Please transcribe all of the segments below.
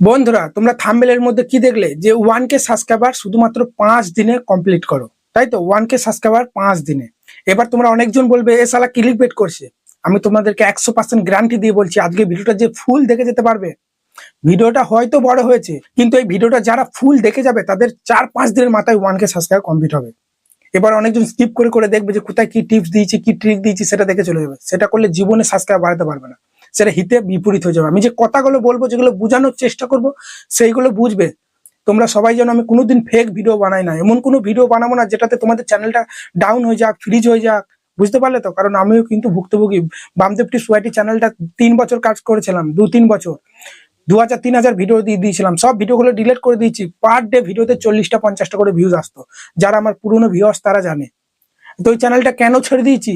বন্ধুরা, তোমরা থাম্বেলের মধ্যে কি দেখলে? যে ওয়ান কে সাবস্ক্রাইবার শুধুমাত্র পাঁচ দিনে কমপ্লিট করো। তাই তো? ওয়ান কে সাবস্ক্রাইবার পাঁচ দিনে। এবার তোমরা অনেকজন বলবে, এ সালা ক্লিক বেট করছে? আমি তোমাদেরকে একশো পার্সেন্ট গ্যারান্টি দিয়ে বলছি, আজকে ভিডিওটা যে ফুল দেখে যেতে পারবে। ভিডিওটা হয়তো বড় হয়েছে, কিন্তু এই ভিডিওটা যারা ফুল দেখে যাবে, তাদের চার পাঁচ দিনের মাথায় ওয়ান কে সাবস্ক্রাইব কমপ্লিট হবে। এবার অনেকজন স্কিপ করে করে দেখবে যে কোথায় কি টিপস দিয়েছি, কি ট্রিক দিয়েছি, সেটা দেখে চলে যাবে। সেটা করলে জীবনে সাবস্ক্রাইব বাড়াতে পারবে না। সেটা হিতে বিপরীত হয়ে যাবে। আমি যে কথাগুলো বলব, যেগুলো বোঝানোর চেষ্টা করব, সেইগুলো বুঝবে। তোমরা সবাই যেন আমি কোনোদিন ফেক ভিডিও বানাই না। এমন কোনো ভিডিও বানাবো না যেটাতে তোমাদের চ্যানেলটা ডাউন হয়ে যাক ফ্রিজ হয়ে যাক। বুঝতে পারলে তো? কারণ আমিও কিন্তু ভুক্তভোগী। বামদেবটি সোয়াইটি চ্যানেলটা তিন বছর কাজ করেছিলাম, দু তিন বছর। দু হাজার তিন হাজার ভিডিও দিয়ে দিয়েছিলাম। সব ভিডিওগুলো ডিলিট করে দিয়েছি। পার ডে ভিডিওতে চল্লিশটা, পঞ্চাশটা করে ভিউজ আসতো। যারা আমার পুরনো ভিউয়ার্স তারা জানে। তো ওই চ্যানেলটা কেন ছেড়ে দিয়েছি?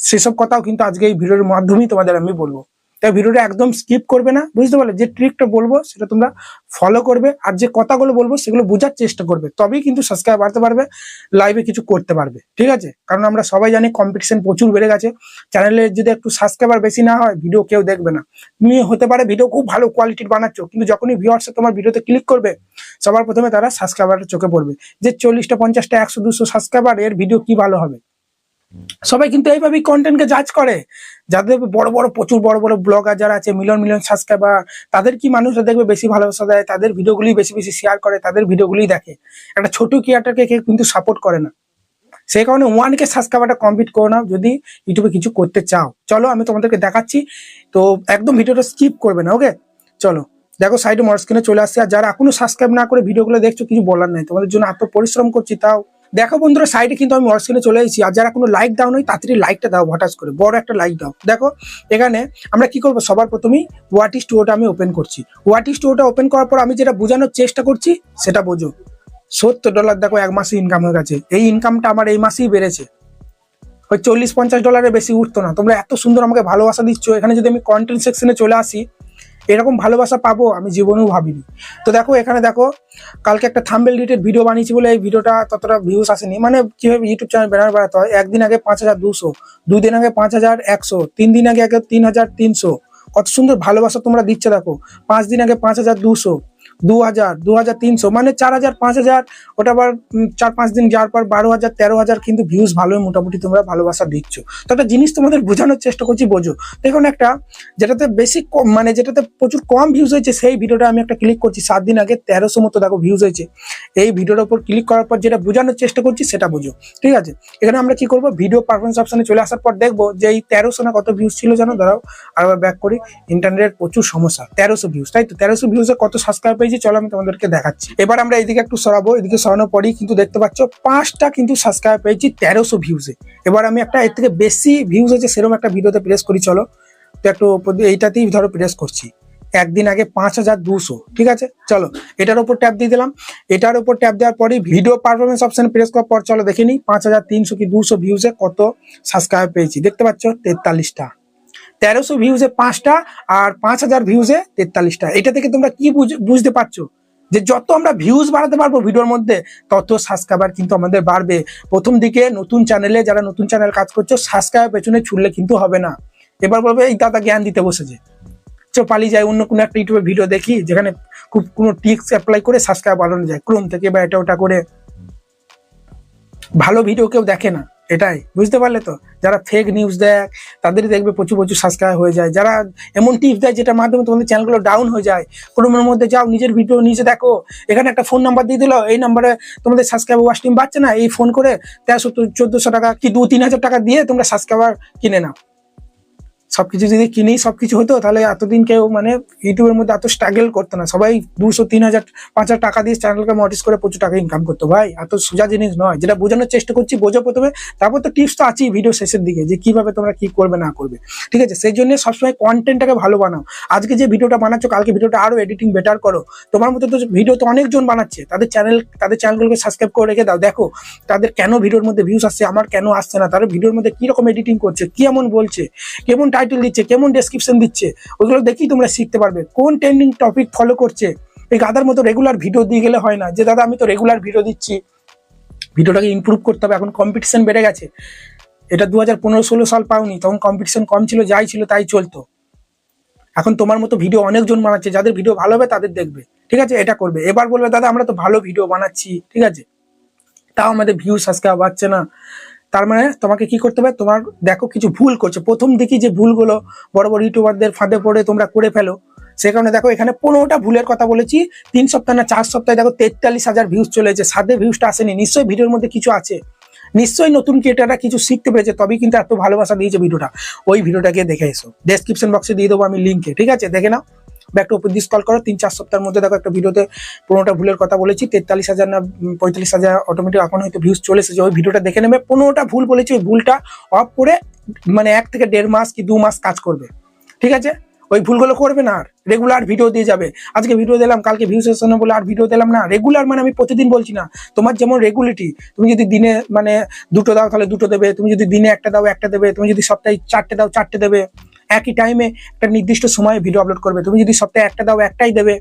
সেসব কথাও কিন্তু আজকে এই ভিডিওর মাধ্যমেই তোমাদের আমি বলব। তাই ভিডিওটা একদম স্কিপ করবে না। বুঝতে পারলে? যে ট্রিকটা বলব, সেটা তোমরা ফলো করবে। আর যে কথাগুলো বলব, সেগুলো বোঝার চেষ্টা করবে। তবেই কিন্তু সাবস্ক্রাইব বাড়তে পারবে লাইভে কিছু করতে পারবে। ঠিক আছে? কারণ আমরা সবাই জানি কম্পিটিশন প্রচুর বেড়ে গেছে। চ্যানেলে যদি একটু সাবস্ক্রাইবার বেশি না হয় ভিডিও কেউ দেখবে না। তুমি হতে পারে ভিডিও খুব ভালো কোয়ালিটির বানাচ্ছ, কিন্তু যখনই ভিউয়ার্স তোমার ভিডিওতে ক্লিক করবে, সবার প্রথমে তারা সাবস্ক্রাইবারের চোখে পড়বে। যে চল্লিশটা, পঞ্চাশটা, একশো, দুশো সাবস্ক্রাইবার এর ভিডিও কি ভালো হবে? সবাই কিন্তু এইভাবেই কন্টেন্টকে জাজ করে। যাদের বড় বড়, প্রচুর বড় বড় ব্লগার যারা আছে মিলিয়ন মিলিয়ন সাবস্ক্রাইবার তাদের কি মানুষরা দেখবে বেশি ভালোবাসা দেয়? তাদের ভিডিওগুলি বেশি বেশি শেয়ার করে, তাদের ভিডিওগুলি দেখে। একটা ছোট ক্রিয়েটারকে কেউ কিন্তু সাপোর্ট করে না। সেই কারণে ওয়ান কে সাবস্ক্রাইবারটা কমপ্লিট করো না, যদি ইউটিউবে কিছু করতে চাও। চলো, আমি তোমাদেরকে দেখাচ্ছি। তো একদম ভিডিওটা স্কিপ করবে না ওকে চলো, দেখো সাইডে মোটর স্ক্রিনে চলে আসছে। আর যারা এখনও সাবস্ক্রাইব না করে ভিডিওগুলো দেখছ, কিছু বলার নাই। তোমাদের জন্য এত পরিশ্রম করছি, তাও দেখো বন্ধুরা সাইডে কিন্তু আমি স্ক্রিনে চলে এসেছি। আর যারা কোনো লাইক দাও নয় তাড়াতাড়ি লাইকটা দাও, হঠাৎ করে। বড় একটা লাইক দাও। দেখো, এখানে আমরা কি করব? সবার প্রথমেই ওয়াটি স্টোরটা আমি ওপেন করছি। হোয়াট ওয়াটি স্টোরটা ওপেন করার পর আমি যেটা বোঝানোর চেষ্টা করছি, সেটা বোঝো। সত্তর ডলার দেখো, এক মাসে ইনকাম হয়ে গেছে। এই ইনকামটা আমার এই মাসেই বেড়েছে। ওই চল্লিশ পঞ্চাশ ডলারের বেশি উঠতো না। তোমরা এত সুন্দর আমাকে ভালোবাসা দিচ্ছ। এখানে যদি আমি কন্টেন্ট সেকশনে চলে আসি এরকম ভালোবাসা পাবো আমি জীবনেও ভাবিনি। তো দেখো, এখানে দেখো, কালকে একটা থাম্বেল রিটের ভিডিও বানিয়েছি বলে এই ভিডিওটা ততটা ভিউস আসেনি। মানে কীভাবে ইউটিউব চ্যানেল ব্যানার বাড়াতে হয়? একদিন আগে পাঁচ হাজার দুশো দুই দিন আগে পাঁচ হাজার একশো তিন দিন আগে আগে তিন হাজার তিনশো। কত সুন্দর ভালোবাসা তোমরা দিচ্ছে দেখো। পাঁচ দিন আগে পাঁচ হাজার দুশো দু হাজার দু হাজার তিনশো মানে চার হাজার, পাঁচ হাজার, ওটা আবার চার পাঁচ দিন যাওয়ার পর বারো হাজার, তেরো হাজার কিন্তু ভিউজ ভালোই মোটামুটি তোমরা ভালোবাসা দিচ্ছ। তো একটা জিনিস তোমাদের বোঝানোর চেষ্টা করছি, বোঝো। দেখুন একটা, যেটাতে বেশি কম মানে যেটাতে প্রচুর কম ভিউজ হয়েছে, সেই ভিডিওটা আমি একটা ক্লিক করছি, সাত দিন আগে তেরোশো মতো দেখো ভিউজ হয়েছে। এই ভিডিওর উপর ক্লিক করার পর যেটা বোঝানোর চেষ্টা করছি, সেটা বুঝো। ঠিক আছে? এখানে আমরা কি করব? ভিডিও পারফরমেন্স অপশনে চলে আসার পর দেখব যে এই তেরোশো না কত ভিউজ ছিল জানো? দাঁড়াও আরেকবার ব্যাক করি ইন্টারনেটের প্রচুর সমস্যা, তেরোশো ভিউজ তাই তো? তেরোশো ভিউজে কত সাবস্ক্রাইব পেয়েছি? চলো আমি তোমাদেরকে দেখাচ্ছি। এবার আমরা এইদিকে একটু সরাবো, এদিকে সরানোর পরই কিন্তু দেখতে পাচ্ছ, পাঁচটা কিন্তু সাবস্ক্রাইব পেয়েছি তেরোশো ভিউজে এবার আমি একটা, এর থেকে বেশি ভিউজ হয়েছে সেরকম একটা ভিডিওতে প্রেস করি, চলো। তো একটু এইটাতেই ধরো প্রেস করছি। একদিন আগে পাঁচ হাজার দুশো, ঠিক আছে? চলো, এটার উপর ট্যাপ দিয়ে দিলাম। এটার উপর ট্যাপ দেওয়ার পরেই ভিডিও পারফরমেন্স অপশন প্রেস করার পর চলো দেখে নিই, পাঁচ হাজার তিনশো কি দুশো ভিউজে কত সাবস্ক্রাইব পেয়েছি। দেখতে পাচ্ছ, তেতাল্লিশটা। তেরোশো ভিউজে পাঁচটা আর পাঁচ হাজার ভিউজে তেতাল্লিশটা। এটা থেকে তোমরা কি বুঝ- বুঝতে পারছ? যে যত আমরা ভিউজ বাড়াতে পারব ভিডিওর মধ্যে, তত সাবস্ক্রাইবার কিন্তু আমাদের বাড়বে। প্রথম দিকে নতুন চ্যানেলে যারা নতুন চ্যানেল কাজ করছ সাবস্ক্রাইব পেছনে ছুড়লে কিন্তু হবে না। এবার বলবে, এই দাদা জ্ঞান দিতে বসেছে। চো, পালিয়ে যায় অন্য কোনো একটা ইউটিউবে ভিডিও দেখি, যেখানে খুব কোনো টিক্স অ্যাপ্লাই করে সাবস্ক্রাইব বাড়ানো যায়। ক্রোম থেকে বা এটা ওটা করে। ভালো ভিডিও কেউ দেখে না। এটাই, বুঝতে পারলে তো? যারা ফেক নিউজ দেয় তাদের দেখবে প্রচুর প্রচুর সাবস্ক্রাইব হয়ে যায়। যারা এমন টিপস দেয় যেটার মাধ্যমে তোমাদের চ্যানেলগুলো ডাউন হয়ে যায় ক্রোমের মধ্যে যাও, নিজের ভিডিও নিজে দেখো, এখানে একটা ফোন নাম্বার দিয়ে দিল, এই নাম্বারে তোমাদের সাবস্ক্রাইব ওয়াশ টিম বাড়ছে না? এই ফোন করে তেরোশো চোদ্দোশো টাকা কি দু তিন হাজার টাকা দিয়ে তোমরা সাবস্ক্রাইবার কিনে নাও। সবকিছু যদি কিনেই সবকিছু হতো, তাহলে এতদিন কেউ মানে ইউটিউবের মধ্যে এত স্ট্রাগল করতো না। সবাই দুশো, তিন হাজার, পাঁচ হাজার টাকা দিয়ে চ্যানেলকে মটিস করে প্রচুর টাকা ইনকাম করতো। ভাই, এত সোজা জিনিস নয়। যেটা বোঝানোর চেষ্টা করছি, বোঝো প্রথমে। তারপর তো টিপস তো আছেই ভিডিও শেষের দিকে, যে কীভাবে তোমরা কি করবে, না করবে। ঠিক আছে? সেই জন্য সবসময় কন্টেন্টটাকে ভালো বানাও। আজকে যে ভিডিওটা বানাচ্ছ, কালকে ভিডিওটা আরও এডিটিং বেটার করো। তোমার মতো তো ভিডিও তো অনেকজন বানাচ্ছে। তাদের চ্যানেল তাদের চ্যানেলগুলোকে সাবস্ক্রাইব করে রেখে দাও। দেখো, তাদের কেন ভিডিওর মধ্যে ভিউজ আসছে, আমার কেন আসছে না? তারা ভিডিওর মধ্যে কি রকম এডিটিং করছে, কি এমন বলছে, কেমন টাইটেল দিচ্ছে, কেমন ডেসক্রিপশন দিচ্ছে, ওগুলো দেখেই তোমরা শিখতে পারবে। কোন ট্রেন্ডিং টপিক ফলো করছে, এই গাদার মতো রেগুলার ভিডিও দিয়ে গেলে হয় না। যে দাদা, আমি তো রেগুলার ভিডিও দিচ্ছি ভিডিওটাকে ইম্প্রুভ করতে হবে, এখন কম্পিটিশন বেড়ে গেছে। এটা দু হাজার পনেরো ষোলো সাল পাওনি, তখন কম্পিটিশন কম ছিল, যাই ছিল তাই চলতো। এখন তোমার মতো ভিডিও অনেকজন বানাচ্ছে, যাদের ভিডিও ভালো হবে তাদের দেখবে। ঠিক আছে? এটা করবে। এবার বলবে, দাদা, আমরা তো ভালো ভিডিও বানাচ্ছি। ঠিক আছে? তাও আমাদের ভিউ সাবস্ক্রাইব পাচ্ছে না। তার মানে তোমাকে কি করতে হবে? তোমার দেখো কিছু ভুল করছ। প্রথম দিকে যে ভুলগুলো বড় বড় ইউটিউবারদের ফাঁদে পড়ে তোমরা করে ফেলো, সে কারণে দেখো এখানে পনেরোটা ভুলের কথা বলেছি, তিন সপ্তাহ না চার সপ্তাহে দেখো তেতাল্লিশ হাজার ভিউজ চলেছে সাথে ভিউজটা আসেনি। নিশ্চয়ই ভিডিওর মধ্যে কিছু আছে। নিশ্চয়ই নতুন ক্রিয়েটাররা কিছু শিখতে পেরেছে, তবেই কিন্তু এত ভালোবাসা দিয়েছে ভিডিওটা। ওই ভিডিওটাকে দেখে এসো। ডেসক্রিপশন বক্সে দিয়ে দেবো আমি লিঙ্কে ঠিক আছে? দেখে নাও। ব্যাক টু দিস কল করো, তিন, চার সপ্তাহের মধ্যে দেখো একটা ভিডিওতে পনেরোটা ভুলের কথা বলেছি, তেতাল্লিশ হাজার না, পঁয়তাল্লিশ হাজার অটোমেটিক এখন হয়তো ভিউজ চলে এসেছে। ওই ভিডিওটা দেখে নেবে। পনেরোটা ভুল বলেছি, ওই ভুলটা অফ করে মানে এক থেকে দেড় মাস কি দু মাস কাজ করবে। ঠিক আছে? ওই ভুলগুলো করবে না আর। রেগুলার ভিডিও দিয়ে যাবে। আজকে ভিডিও দিলাম, কালকে ভিউজ এসে বলে আর ভিডিও দিলাম না। রেগুলার মানে আমি প্রতিদিন বলছি না। তোমার যেমন রেগুলিটি তুমি যদি দিনে মানে দুটো দাও, তাহলে দুটো দেবে। তুমি যদি দিনে একটা দাও, একটা দেবে। তুমি যদি সপ্তাহে চারটে দাও, চারটে দেবে। একই টাইমে একটা নির্দিষ্ট সময়ে ভিডিও আপলোড করবে। তুমি যদি সপ্তাহে একটা দাও, একটাই দেবে।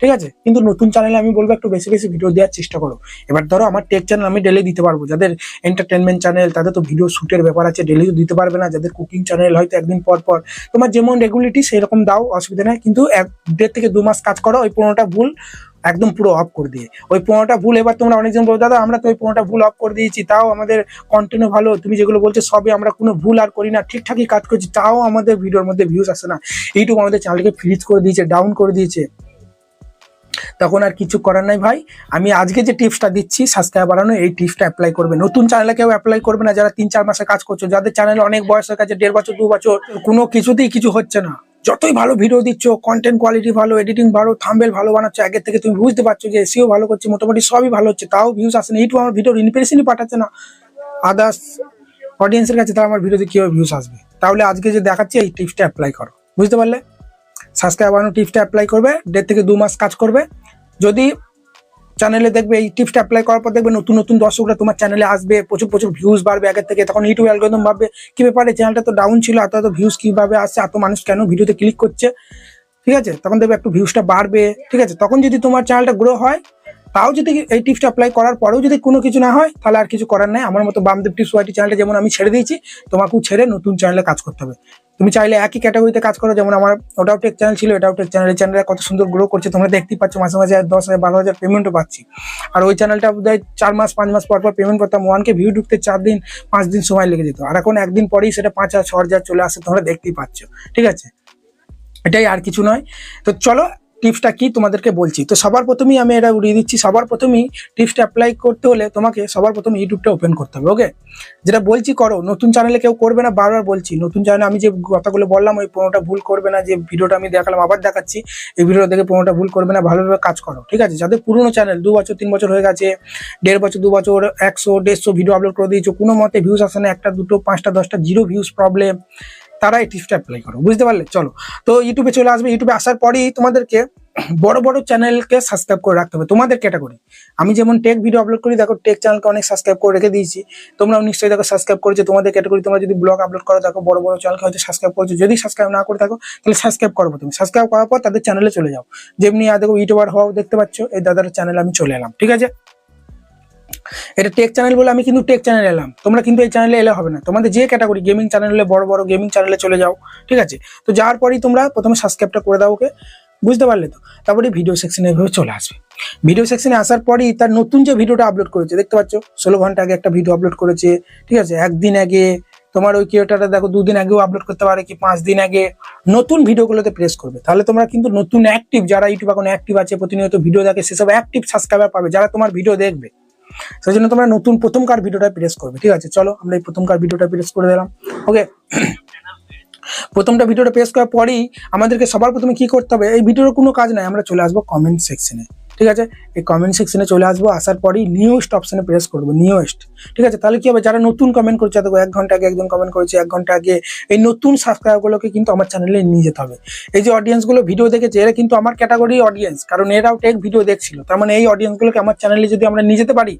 ঠিক আছে? কিন্তু নতুন চ্যানেলে আমি বলব একটু বেশি বেশি ভিডিও দেওয়ার চেষ্টা করো। এবার ধরো আমার টেক চ্যানেল আমি ডেলি দিতে পারব। যাদের এন্টারটেনমেন্ট চ্যানেল তাদের তো ভিডিও শ্যুটের ব্যাপার আছে ডেলি দিতে পারবে না। যাদের কুকিং চ্যানেল হয়তো একদিন পর পর। তোমার যেমন রেগুলিটি সেই রকম দাও, অসুবিধা নেই। কিন্তু এক দেড় থেকে দু মাস কাজ করো, ওই পনেরোটা ভুল। একদম পুরো অফ করে দিয়ে। ওই পনেরোটা ভুল, এবার তোমরা অনেকজন বলো দাদা, আমরা তো ওই পনেরোটা ভুল অফ করে দিয়েছি, তাও আমাদের কন্টেন্টও ভালো। তুমি যেগুলো বলছো, সবই আমরা কোনো ভুল আর করি না। ঠিকঠাকই কাজ করছি, তাও আমাদের ভিডিওর মধ্যে ভিউজ আসে না। ইউটিউব আমাদের চ্যানেলকে ফ্রিজ করে দিয়েছে ডাউন করে দিয়েছে। তখন আর কিছু করার নাই ভাই। আমি আজকে যে টিপসটা দিচ্ছি সাবস্ক্রাইব বাড়ানো, এই টিপসটা অ্যাপ্লাই করবে। নতুন চ্যানেলে কেউ অ্যাপ্লাই করবে না, যারা তিন চার মাসে কাজ করছ, যাদের চ্যানেলে অনেক বয়স হয়ে গেছে দেড় বছর, দু বছর, কোনো কিছুতেই কিছু হচ্ছে না। যতই ভালো ভিডিও দিচ্ছ কন্টেন্ট কোয়ালিটি ভালো এডিটিং ভালো থাম্বেল ভালো বানাচ্ছ, আগের থেকে তুমি বুঝতে পারছ যে এসিও ভালো করছে, মোটামুটি সবই ভালো হচ্ছে, তাও ভিউজ আসে না। এইটু আমার ভিডিওর ইনপ্রেশনই পাঠাচ্ছে না। আদার্স অডিয়েন্সের কাছে তাহলে আমার ভিডিওতে কীভাবে ভিউজ আসবে? তাহলে আজকে যে দেখাচ্ছি, এই টিপসটা অ্যাপ্লাই করো। বুঝতে পারলে? সাবস্ক্রাইব বানানো টিপসটা অ্যাপ্লাই করবে, দেড় থেকে দু মাস কাজ করবে। যদি চ্যানেলে দেখবে, এই টিপসটা অ্যাপ্লাই করার পর দেখবে নতুন নতুন দর্শকরা তোমার চ্যানেলে আসবে, প্রচুর প্রচুর ভিউজ বাড়বে আগের থেকে। তখন ইউটিউব অ্যালগোরিদম ভাববে, কি ব্যাপারে চ্যানেলটা তো ডাউন ছিল, এত এত ভিউজ কীভাবে আসছে, এত মানুষ কেন ভিডিওতে ক্লিক করছে? ঠিক আছে? তখন দেখবে একটু ভিউজটা বাড়বে। ঠিক আছে? তখন যদি তোমার চ্যানেলটা গ্রো হয়, তাও যদি এই টিপসটা অ্যাপ্লাই করার পরেও যদি কোনো কিছু না হয়, তাহলে আর কিছু করার নাই। আমার মতো বামদেব টিপস ওয়াইটি চ্যানেলটা যেমন আমি ছেড়ে দিয়েছি, তোমাকেও ছেড়ে নতুন চ্যানেলে কাজ করতে হবে। তুমি চাইলে একই ক্যাটাগরিতে কাজ করো, যেমন আমার ওটাও টেক চ্যানেল ছিল, এটাও টেক চ্যানেল এই চ্যানেলে কত সুন্দর গ্রো করছে, তোমরা দেখতেই পাচ্ছ মাসে মাসে দশ হাজার, বারো হাজার পেমেন্টও পাচ্ছি। আর ওই চ্যানেলটা বোধহয় চার মাস, পাঁচ মাস পর পর পেমেন্ট করতাম ওয়ানকে ভিউ ঢুকতে চার দিন, পাঁচ দিন সময় লেগে যেত। আর এখন একদিন পরেই সেটা পাঁচ হাজার, ছ হাজার চলে আসে, তোমরা দেখতেই পাচ্ছ, ঠিক আছে? এটাই আর কিছু নয়। তো চলো টিপসটা কি তোমাদেরকে বলছি? তো সবার প্রথমেই আমি এটা উড়িয়ে দিচ্ছি, সবার প্রথমেই টিপসটা অ্যাপ্লাই করতে হলে তোমাকে সবার প্রথমে ইউটিউবটা ওপেন করতে হবে ওকে যেটা বলছি করো, নতুন চ্যানেলে কেউ করবে না, বারবার বলছি, নতুন চ্যানেলে আমি যে কথাগুলো বললাম, ওই পনেরোটা ভুল করবে না, যে ভিডিওটা আমি দেখালাম, আবার দেখাচ্ছি, এই ভিডিওটা দেখে পনেরোটা ভুল করবে না, ভালোভাবে কাজ করো, ঠিক আছে? যাদের পুরনো চ্যানেল দু বছর, তিন বছর হয়ে গেছে, দেড় বছর, দু বছর, একশো, দেড়শো ভিডিও আপলোড করে দিয়েছ, কোনো মতে ভিউজ আসে না, একটা, দুটো, পাঁচটা, দশটা জিরো ভিউজ প্রবলেম তারা এই টিপসটা অ্যাপ্লাই করো, বুঝতে পারলে? চলো। তো ইউটিউবে চলে আসবে। ইউটিউবে আসার পরেই তোমাদেরকে বড় বড় চ্যানেলকে সাবস্ক্রাইব করে রাখতে হবে। তোমাদের ক্যাটাগরি আমি যেমন টেক ভিডিও আপলোড করি, দেখো টেক চ্যানেলকে অনেক সাবস্ক্রাইব করে রেখে দিয়েছি। তোমরাও নিশ্চয়ই দেখো সাবস্ক্রাইব করেছ। তোমাদের ক্যাটাগরি তোমরা যদি ব্লগ আপলোড করো, দেখো বড় বড় চ্যানেলকে হয়তো সাবস্ক্রাইব করেছ। যদি সাবস্ক্রাইব না করে থাকো, তাহলে সাবস্ক্রাইব করব তুমি সাবস্ক্রাইব করার পর তাদের চ্যানেলে চলে যাও। যেমনি দেখো ইউটিউবার হওয়াও দেখতে পাচ্ছ। এই দাদার চ্যানেলে আমি চলে এলাম। ঠিক আছে? এটা টেক চ্যানেল বলে আমি কিন্তু টেক চ্যানেল এলাম। তোমরা কিন্তু এই চ্যানেলে এলে হবে না। তোমাদের যে ক্যাটাগরি গেমিং চ্যানেল হলে বড় বড় গেমিং চ্যানেলে চলে যাও, ঠিক আছে? তো যাওয়ার পরেই তোমরা প্রথমে সাবস্ক্রাইবটা করে দাও ওকে। বুঝতে পারলে তো? তারপরে ভিডিও সেকশনে এভাবে চলে আসবে। ভিডিও সেকশনে আসার পরেই তার নতুন যে ভিডিওটা আপলোড করেছে, দেখতে পাচ্ছ? ষোলো ঘণ্টা আগে একটা ভিডিও আপলোড করেছে, ঠিক আছে? একদিন আগে, তোমার ওই ক্রিয়েটারটা দেখো, দুদিন আগেও আপলোড করতে পারে কি পাঁচ দিন আগে। নতুন ভিডিওগুলোতে প্রেস করবে। তাহলে তোমরা কিন্তু নতুন অ্যাক্টিভ যারা ইউটিউব এখন অ্যাক্টিভ আছে, প্রতিনিয়ত ভিডিও দেখে, সেসব অ্যাক্টিভ সাবস্ক্রাইবার পাবে, যারা তোমার ভিডিও দেখবে। সেই জন্য তোমরা নতুন প্রথমকার ভিডিওটা প্রেস করবে, ঠিক আছে? চলো, আমরা এই প্রথমকার ভিডিওটা প্রেস করে দিলাম ওকে প্রথমটা ভিডিওটা প্রেস করার পরেই আমাদেরকে সবার প্রথমে কি করতে হবে? এই ভিডিওর কোনো কাজ নাই, আমরা চলে আসব কমেন্ট সেকশনে ঠিক আছে? এই কমেন্ট সেকশনে চলে আসব, আসার পরই নিউয়েস্ট অপশানে প্রেস করব নিউয়েস্ট ঠিক আছে? তাহলে কি হবে? যারা নতুন কমেন্ট করছে দেখো এক ঘণ্টা আগে একজন কমেন্ট করেছে, এক ঘণ্টা আগে, এই নতুন সাবস্ক্রাইবারগুলোকে কিন্তু আমার চ্যানেলে নিয়ে যেতে হবে। এই যে অডিয়েন্সগুলো ভিডিও দেখেছে, এরা কিন্তু আমার ক্যাটাগরি অডিয়েন্স কারণ এরাও টেক ভিডিও দেখছিল। তার মানে এই অডিয়েন্সগুলোকে আমার চ্যানেলে যদি আমরা নিয়ে যেতে পারি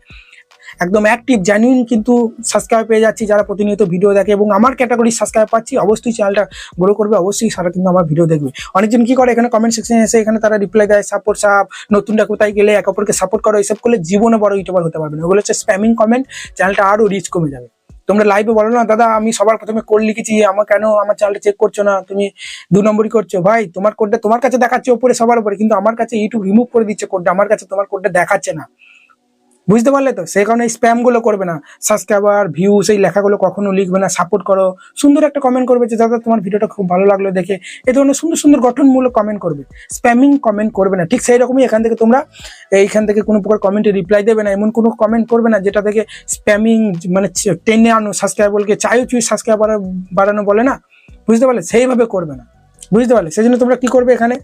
একদম অ্যাক্টিভ জেনুইন কিন্তু সাবস্ক্রাইব পেয়ে যাচ্ছি যারা প্রতিনিয়ত ভিডিও দেখে এবং আমার ক্যাটাগরি সাবস্ক্রাইব পাচ্ছি, অবশ্যই চ্যানেলটা গ্রো করবে, অবশ্যই সারা কিন্তু আমার ভিডিও দেখবে। অনেকজন কি করে, এখানে কমেন্ট সেকশনে এসে এখানে তারা রিপ্লাই দেয় সাপোর্ট সাপ নতুনটা কোথায় গেলে, এক অপরকে সাপোর্ট করো এইসব করলে জীবনে বড় ইউটিউবার হতে পারবে না। ওগুলো হচ্ছে স্প্যামিং কমেন্ট চ্যানেলটা আরও রিচ কমে যাবে। তোমরা লাইভে বলো না, দাদা, আমি সবার প্রথমে কোড লিখেছি, আমার কেন আমার চ্যানেলটা চেক করছ না? তুমি দু নম্বরই করছ। ভাই, তোমার কোডটা তোমার কাছে দেখাচ্ছে ওপরে সবার উপরে, কিন্তু আমার কাছে ইউটিউব রিমুভ করে দিচ্ছে কোডটা আমার কাছে তোমার কোডটা দেখাচ্ছে না। বুঝতে পারলে তো? সেই কারণে স্প্যামগুলো করবে না। সাবস্ক্রাইবার ভিউ সেই লেখাগুলো কখনো লিখবে না সাপোর্ট করো। সুন্দর একটা কমেন্ট করবে যে, দাদা, তোমার ভিডিওটা খুব ভালো লাগল দেখে। এই ধরনের সুন্দর সুন্দর গঠনমূলক কমেন্ট করবে। স্প্যামিং কমেন্ট করবে না। ঠিক সেই রকমই এখান থেকে তোমরা এইখান থেকে কোনো প্রকার কমেন্টে রিপ্লাই দেবে না। এমন কোনো কমেন্ট করবে না যেটা থেকে স্প্যামিং মানে টেনে আনো সাবস্ক্রাইবারকে চাইও চুই সাবস্ক্রাইবার বাড়ানো বলে না। বুঝতে পারলে? সেইভাবে করবে না। বুঝতে পারলে? সেই জন্য তোমরা কী করবে এখানে?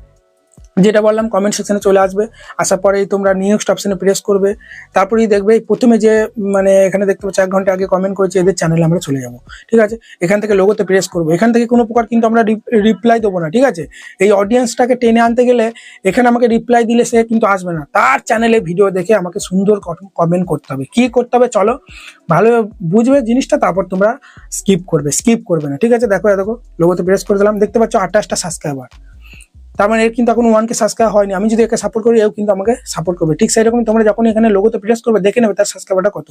যেটা বললাম কমেন্ট সেকশনে চলে আসবে। আসার পরেই তোমরা নেক্সট অপশনে প্রেস করবে। তারপরেই দেখবে প্রথমে যে মানে এখানে দেখতে পাচ্ছি, এক ঘণ্টা আগে কমেন্ট করেছে, এদের চ্যানেলে আমরা চলে যাব। ঠিক আছে? এখান থেকে লোগোতে প্রেস করব। এখান থেকে কোনো প্রকার কিন্তু আমরা রিপ্লাই দেবো না, ঠিক আছে? এই অডিয়েন্সটাকে টেনে আনতে গেলে এখানে আমাকে রিপ্লাই দিলে সে কিন্তু আসবে না। তার চ্যানেলে ভিডিও দেখে আমাকে সুন্দর কমেন্ট করতে হবে। কি করতে হবে চলো, ভালো বুঝবে জিনিসটা, তারপর তোমরা স্কিপ করবে স্কিপ করবে না। ঠিক আছে? দেখো দেখো লোগোতে প্রেস করে দিলাম। দেখতে পাচ্ছ আঠাশটা সাবস্ক্রাইবার তার মানে এর কিন্তু এখন ওয়ানকে সাবস্ক্রাইব হয়নি। আমি যদি একে সাপোর্ট করি, এও কিন্তু আমাকে সাপোর্ট করবে। ঠিক সেরকম তোমরা যখন এখানে লোগোতে প্রেস করবে, দেখে নেবে তার সাবস্ক্রাইবারটা কত।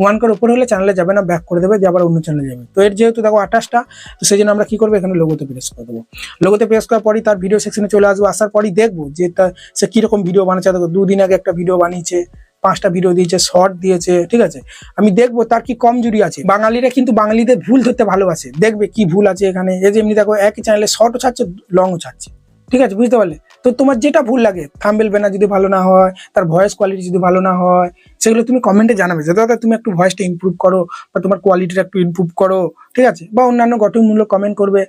ওয়ান কার উপরে হলে চ্যানেলে যাবে না ব্যাক করে দেবে যে আবার অন্য চ্যানেলে যাবে। তো এর যেহেতু দেখো আঠাশটা, তো সেই জন্য আমরা কি করব? এখানে লোগোতে প্রেস করে দেবো। লোগোতে প্রেস করার পরই তার ভিডিও সেকশনে চলে আসব। আসার পরই দেখব যে তার সে কীরকম ভিডিও বানাচ্ছে। দেখো, দুদিন আগে একটা ভিডিও বানিয়েছে, পাঁচটা ভিডিও দিয়েছে শর্ট দিয়েছে, ঠিক আছে? আমি দেখব তার কি কমজুরি আছে। বাঙালিরা কিন্তু বাঙালিদের ভুল ধরতে ভালোবাসে। দেখবে কি ভুল আছে এখানে। এই যে এমনি দেখো, একই চ্যানেলে শর্টও ছাড়ছে লংও ছাড়ছে। ঠিক আছে, বুঝতে পারলে? তো তোমার যেটা ভুল লাগে থাম্বেল ব্যানার যদি ভালো না হয়, তার ভয়েস কোয়ালিটি যদি ভালো না হয়, সেগুলো তুমি কমেন্টে জানাবে। যে, দাদা, তুমি একটু ভয়েসটা ইমপ্রুভ করো, বা তোমার কোয়ালিটিটা একটু ইমপ্রুভ করো। ঠিক আছে? বা অন্যান্য গঠনমূলক কমেন্ট করবে।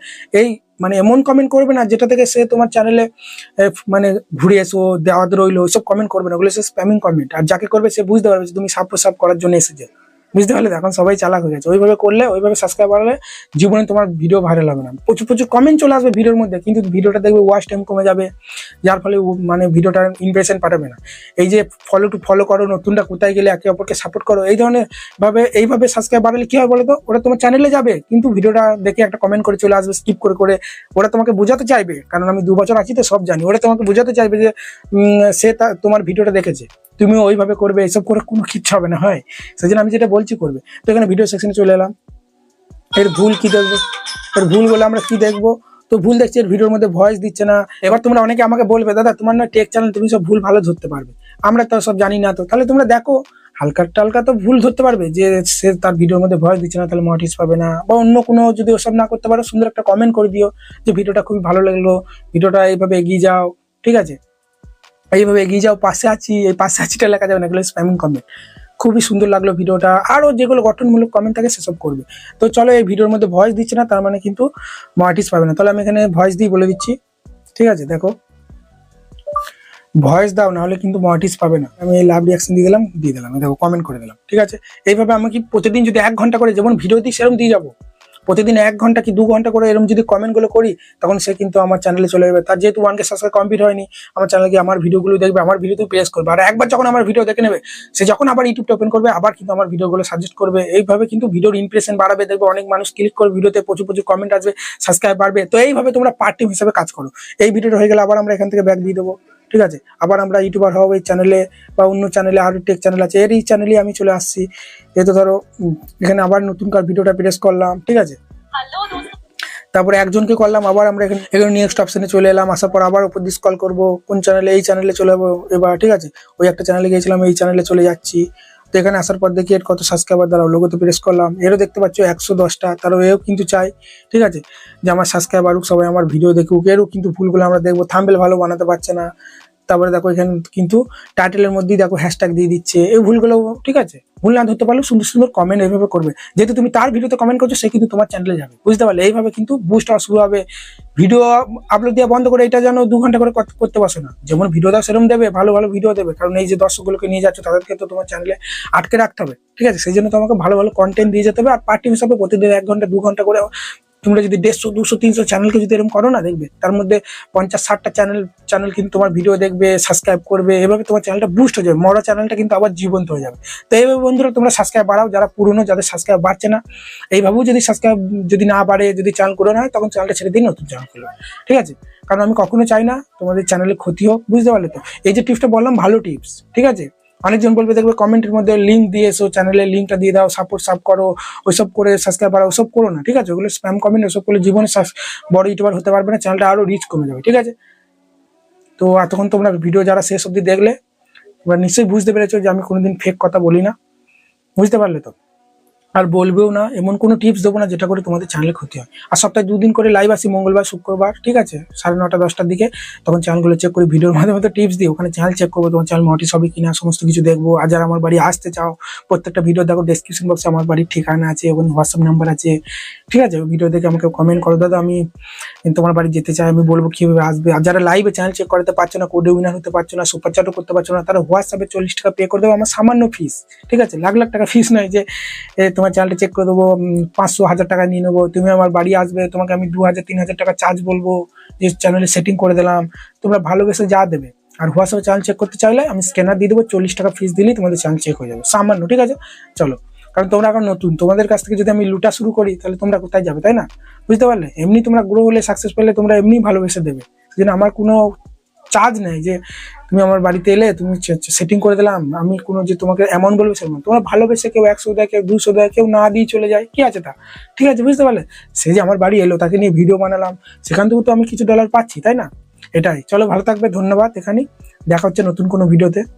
এই মানে এমন কমেন্ট করবে না, যেটা থেকে সে তোমার চ্যানেলে মানে ঘুরে এসো, দেওয়াত রইল এসব কমেন্ট করবে না। ওগুলো সে স্প্যামিং কমেন্ট আর যাকে করবে সে বুঝতে পারবে যে, তুমি সাপ সাপ করার জন্য এসেছে। বুঝতে পারলে? এখন সবাই চালাক হয়ে গেছে। ওইভাবে করলে, ওইভাবে সাবস্ক্রাইব বাড়ালে জীবনে তোমার ভিডিও ভাইরাল হবে না। প্রচুর প্রচুর কমেন্ট চলে আসবে ভিডিওর মধ্যে, কিন্তু ভিডিওটা দেখবে ওয়াচ টাইম কমে যাবে। যার ফলে মানে ভিডিওটার ইমপ্রেশন পাঠাবে না। এই যে ফলো টু ফলো করো, নতুনটা কোথায় গেলে একে অপরকে সাপোর্ট করো, এই ধরনের ভাবে, এইভাবে সাবস্ক্রাইব বাড়ালে কী হয় বলো তো ওরা তোমার চ্যানেলে যাবে, কিন্তু ভিডিওটা দেখে একটা কমেন্ট করে চলে আসবে স্কিপ করে করে। ওরা তোমাকে বোঝাতে চাইবে, কারণ আমি দু বছর আছি তো সব জানি। ওরা তোমাকে বোঝাতে চাইবে যে সে তোমার ভিডিওটা দেখেছে। তুমি ওইভাবে করবে, এসব করে কোনো কিচ্ছু হবে না, হয়। সেই জন্য আমি যেটা বলছি করবে। তো এখানে ভিডিও সেকশনে চলে এলাম। এর ভুল কি দেখব? এর ভুল বলে আমরা কি দেখব? তো ভুল দেখছি, এর ভিডিওর মধ্যে ভয়েস দিচ্ছে না। এবার তোমরা অনেকে আমাকে বলবে, দাদা, তোমার না টেক চ্যানেল তুমি সব ভুল ভালো ধরতে পারবে। আমরা তো সব জানি না তো। তাহলে তোমরা দেখো, হালকা টালকা তো ভুল ধরতে পারবে, যে সে তার ভিডিওর মধ্যে ভয়েস দিচ্ছে না, তাহলে মটিস পাবে না। বা অন্য কোনো যদি ওসব না করতে পারো, সুন্দর একটা কমেন্ট করে দিও, যে ভিডিওটা খুবই ভালো লাগল ভিডিওটা এইভাবে এগিয়ে যাও, ঠিক আছে? এইভাবে এগিয়ে যাও, পাশে আছি, এই পাশে আছিটা লেখা যাবে না, এগুলো স্প্যামিং কমেন্ট খুবই সুন্দর লাগল ভিডিওটা। আরও যেগুলো গঠনমূলক কমেন্ট থাকে সেসব করবে। তো চলো এই ভিডিওর মধ্যে ভয়েস দিচ্ছে না, তার মানে কিন্তু মার্টিস পাবে না। তাহলে আমি এখানে ভয়েস দিয়ে বলে দিচ্ছি। ঠিক আছে, দেখো। ভয়েস দাও, নাহলে কিন্তু মার্টিস পাবে না। আমি লাভ রিয়াকশন দিয়ে দিলাম দিয়ে দিলাম। দেখো কমেন্ট করে দিলাম। ঠিক আছে? এইভাবে আমি কি প্রতিদিন যদি এক ঘণ্টা করে যেমন ভিডিও দিই, সেরকম দিয়ে যাব। প্রতিদিন এক ঘণ্টা কি দু ঘণ্টা করে এরকম যদি কমেন্টগুলো করি, তখন সে কিন্তু আমার চ্যানেলে চলে যাবে। তার যেহেতু ওয়ান কে সাবস্ক্রাইব কমপ্লিট হয়নি, আমার চ্যানেলে গিয়ে আমার ভিডিওগুলো দেখবে, আমার ভিডিওতে প্রেস করবে। আর একবার যখন আমার ভিডিও দেখে নেবে, সে যখন আবার ইউটিউবটা ওপেন করবে, আবার কিন্তু আমার ভিডিওগুলো সাজেস্ট করবে। এইভাবে কিন্তু ভিডিওর ইমপ্রেশন বাড়াবে, দেখবে অনেক মানুষ ক্লিক করবে ভিডিওতে প্রচুর প্রচুর কমেন্ট আসবে সাবস্ক্রাইব বাড়বে। তো এইভাবে তোমরা পার্ট টিম হিসাবে কাজ করো। এই ভিডিওটা হয়ে গেলে আবার আমরা এখান থেকে ব্যাক দিয়ে দেবো। ঠিক আছে? আবার আমরা ইউটিউবার হব এই চ্যানেলে বা অন্য চ্যানেলে আরও টেক চ্যানেল আছে এর এই চ্যানেলে আমি চলে আসছি। যেহেতু ধরো এখানে আবার নতুন কার ভিডিওটা প্রেস করলাম ঠিক আছে? তারপরে একজনকে করলাম আবার আমরা এখানে এখানে নেক্সট অপশানে চলে এলাম আসার পর আবার ওপর দিস কল করব কোন চ্যানেলে এই চ্যানেলে চলে যাব এবার ঠিক আছে? ওই একটা চ্যানেলে গিয়েছিলাম এই চ্যানেলে চলে যাচ্ছি। তো এখানে আসার পর দেখি এর কত সাবস্ক্রাইবার দ্বারা লোগোতে প্রেস করলাম। এরও দেখতে পাচ্ছ একশো দশটা, তারও এও কিন্তু চাই, ঠিক আছে? যে আমার সাবস্ক্রাইবার সবাই আমার ভিডিও দেখুক, এরও কিন্তু ভুলগুলো আমরা দেখব থাম্বেল ভালো বানাতে পারছে না। তারপরে দেখো এখানে কিন্তু টাইটেলের মধ্যেই দেখো হ্যাশট্যাগ দিয়ে দিচ্ছে। এই ভুলগুলো, ঠিক আছে? ভুল না ধরতে পারলেও সুন্দর সুন্দর কমেন্ট এইভাবে করবে। যেহেতু তুমি তার ভিডিওতে কমেন্ট করছ, সে কিন্তু তোমার চ্যানেলে যাবে। বুঝতে পারলে? এইভাবে কিন্তু বুস্ট হওয়া শুরু হবে। ভিডিও আপলোড দেওয়া বন্ধ করে এটা যেন দু ঘণ্টা করে করতে বসো না। যেমন ভিডিও দাও সেরকম দেবে, ভালো ভালো ভিডিও দেবে। কারণ এই যে দর্শকগুলোকে নিয়ে যাচ্ছ, তাদেরকে তো তোমার চ্যানেলে আটকে রাখতে হবে। ঠিক আছে? সেই জন্য তোমাকে ভালো ভালো কন্টেন্ট দিয়ে যেতে হবে। আর পার্টি হিসাবে প্রতিদিন এক ঘণ্টা, দু ঘণ্টা করে তোমরা যদি দেড়শো, দুশো, তিনশো চ্যানেলকে যদি এরকম করো না, দেখবে তার মধ্যে পঞ্চাশ, ষাটটা চ্যানেল চ্যানেল কিন্তু তোমার ভিডিও দেখবে সাবস্ক্রাইব করবে, এভাবে তোমার চ্যানেলটা বুস্ট হয়ে যাবে। মরা চ্যানেলটা কিন্তু আবার জীবন্ত হয়ে যাবে। তো এইভাবে বন্ধুরা তোমরা সাবস্ক্রাইব বাড়াও, যারা পুরনো, যাদের সাবস্ক্রাইব বাড়ছে না, এইভাবেও যদি সাবস্ক্রাইব যদি না বাড়ে, যদি চ্যানেল করে না হয়, তখন চ্যানেলটা ছেড়ে দিন নতুন চ্যানেল খুলবে। ঠিক আছে? কারণ আমি কখনো চাই না তোমাদের চ্যানেলে ক্ষতি হোক, বুঝতে পারলে তো? এই যে টিপসটা বললাম, ভালো টিপস ঠিক আছে? অনেকজন বলবে, দেখবে কমেন্টের মধ্যে লিঙ্ক দিয়ে এসো চ্যানেলের লিঙ্কটা দিয়ে দাও সাপোর্ট সাপ করো, ওইসব করে সাবস্ক্রাইব করা ওইসব করো না, ঠিক আছে? ওগুলো স্প্যাম কমেন্ট ওসব করলে জীবনে বড় ইউটিউবার হতে পারবে না চ্যানেলটা আরও রিচ কমে যাবে, ঠিক আছে? তো এতক্ষণ তোমরা ভিডিও যারা শেষ অবধি দেখলে, এবার নিশ্চয়ই বুঝতে পেরেছ যে আমি কোনোদিন ফেক কথা বলি না, বুঝতে পারলে তো? আর বলবেও না, এমন কোনো টিপস দেবো না যেটা করে তোমাদের চ্যানেলে ক্ষতি হয়। আর সপ্তাহে দুদিন করে লাইভ আসি, মঙ্গলবার, শুক্রবার, ঠিক আছে? সাড়ে নটা, দশটার দিকে, তখন চ্যানেলগুলো চেক করি ভিডিওর মাঝে মধ্যে টিপস দিই, ওখানে চ্যানেল চেক করব, তোমার চ্যানেল মোটিস হবে কিনা, সমস্ত কিছু দেখব। আর যারা আমার বাড়ি আসতে চাও, প্রত্যেকটা ভিডিও দেখো ডেসক্রিপশন বক্সে আমার বাড়ির ঠিকানা আছে, এবং হোয়াটসঅ্যাপ নাম্বার আছে, ঠিক আছে? ভিডিও দেখে আমাকে কমেন্ট করো। দাদা, আমি তোমার বাড়ি যেতে চাই, আমি বলব কীভাবে আসবে? আর যারা লাইভে চ্যানেল চেক করতে পারছ না কোডে উইনার হতে পারছ না সুপার চ্যাটও করতে পারছ না, তারা হোয়াটসঅ্যাপে চল্লিশ টাকা পে করে দেবো আমার সামান্য ফিস ঠিক আছে? লাখ লাখ টাকা ফিস নয় যে তোমার চ্যানেলটা চেক করে দেবো পাঁচশো, হাজার টাকা নিয়ে নেব। তুমি আমার বাড়ি আসবে, তোমাকে আমি দু হাজার তিন হাজার টাকা চার্জ বলব, যে চ্যানেলে সেটিং করে দিলাম। তোমরা ভালোবেসে যা দেবে। আর হোয়াটসঅ্যাপে চ্যানেল চেক করতে চাইলে আমি স্ক্যানার দিয়ে দেবো, চল্লিশ টাকা ফিস দিলেই তোমাদের চ্যানেল চেক হয়ে যাবে। সামান্য, ঠিক আছে? চলো। কারণ তোমরা এখন নতুন, তোমাদের কাছ থেকে যদি আমি লুটা শুরু করি, তাহলে তোমরা কোথায় যাবে, তাই না? বুঝতে পারলে? এমনি তোমরা গ্রো হলে সাকসেস পেলে তোমরা এমনি ভালোবেসে দেবে। যেন আমার কোনো চার্জ নেই যে তুমি আমার বাড়িতে এলে তুমি সেটিং করে দিলাম। আমি কোনো যে তোমাকে এমন বলবে সেরকম তোমার ভালোবেসে কেউ একশো দেয়, কেউ দুশো দেয়, কেউ না দিয়ে চলে যায়। কি আছে তা? ঠিক আছে, বুঝতে পারলে? সে যে আমার বাড়ি এলো, তাকে নিয়ে ভিডিও বানালাম। সেখান থেকেও তো আমি কিছু ডলার পাচ্ছি, তাই না? এটাই। চলো, ভালো থাকবে, ধন্যবাদ এখানেই। দেখা হচ্ছে নতুন কোনো ভিডিওতে